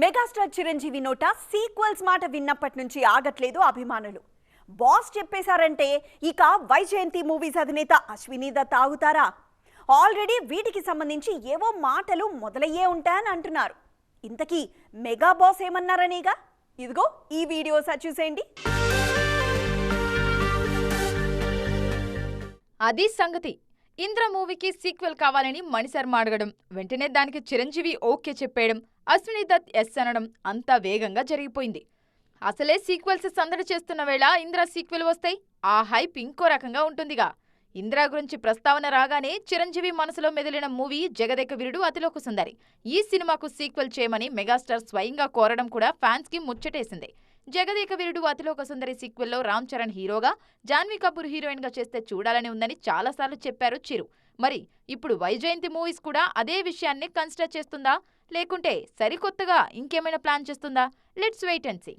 Megastar Chiranjeevi నోట sequels మాట విన్నప్పటి నుంచి ఆగట్లేదు అభిమానులు. బాస్ చెప్పేశారంటే ఇక వైజయంతి మూవీస్ అధినేత అశ్విని దత్ ఆగుతారా? ఆల్రెడీ వీటికి సంబంధించి ఏవో మాటలు మొదలయ్యే ఉంటాయని అంటున్నారు. ఇంతకీ మెగా బాస్ ఏమన్నారనేగా? ఇదిగో ఈ వీడియో చూసేయండి. అది సంగతి. ఇంద్ర మూవీకి సీక్వెల్ కావాలని మణిశర్మ అడగడం వెంటనే దానికి చిరంజీవి ఓకే చెప్పేయడం అశ్విని దత్ ఎస్ అనడం అంతా వేగంగా జరిగిపోయింది. అసలే సీక్వెల్స్ సందడి చేస్తున్న వేళ ఇంద్ర సీక్వెల్ వస్తాయి ఆ హైప్ ఇంకో రకంగా ఉంటుందిగా. ఇంద్ర గురించి ప్రస్తావన రాగానే చిరంజీవి మనసులో మెదిలిన మూవీ జగదేక వీరుడు అతిలోక సుందరి. ఈ సినిమాకు సీక్వెల్ చేయమని మెగాస్టార్ స్వయంగా కోరడం కూడా ఫ్యాన్స్కి ముచ్చటేసింది. జగదేక వీరుడు అతిలోక సుందరి సీక్వెల్లో రామ్ చరణ్ హీరోగా జాన్వీ కపూర్ హీరోయిన్గా చేస్తే చూడాలని ఉందని చాలాసార్లు చెప్పారు చిరు. మరి ఇప్పుడు వైజయంతి మూవీస్ కూడా అదే విషయాన్ని కన్సిడర్ చేస్తుందా? లేకుంటే సరికొత్తగా ఇంకేమైనా ప్లాన్ చేస్తుందా? Let's wait and see.